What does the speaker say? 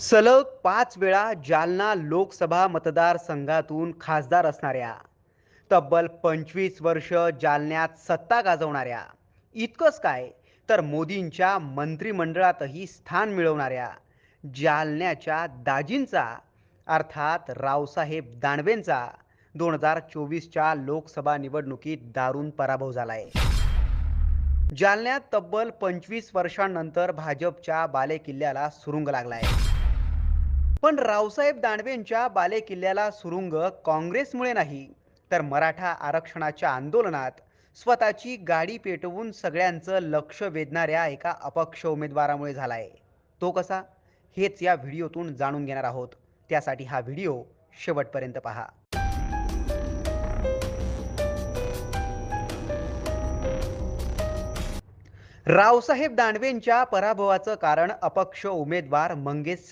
सलग पाच वेळा जालना लोकसभा मतदारसंघातून खासदार असणाऱ्या तब्बल पंचवीस वर्ष जालन्यात सत्ता गाजवणाऱ्या इतकंच काय तर मोदींच्या मंत्रिमंडळातही स्थान मिळवणाऱ्या जालन्याच्या दाजींचा अर्थात रावसाहेब दानवेंचा दोन हजार चोवीसच्या लोकसभा निवडणुकीत दारुण पराभव झालाय. जालन्यात तब्बल पंचवीस वर्षांनंतर भाजपच्या बालेकिल्ल्याला सुरुंग लागलाय. पण रावसाहेब दानवेंच्या बालेकिल्ल्याला सुरुंग काँग्रेसमुळे नाही तर मराठा आरक्षणाच्या आंदोलनात स्वतःची गाडी पेटवून सगळ्यांचं लक्ष वेधणाऱ्या एका अपक्ष उमेदवारामुळे झालाय. तो कसा? हेच या व्हिडिओतून जाणून घेणार आहोत. त्यासाठी हा व्हिडिओ शेवटपर्यंत पहा. रावसाहेब दानवेंच्या पराभवाचं कारण अपक्ष उमेदवार मंगेश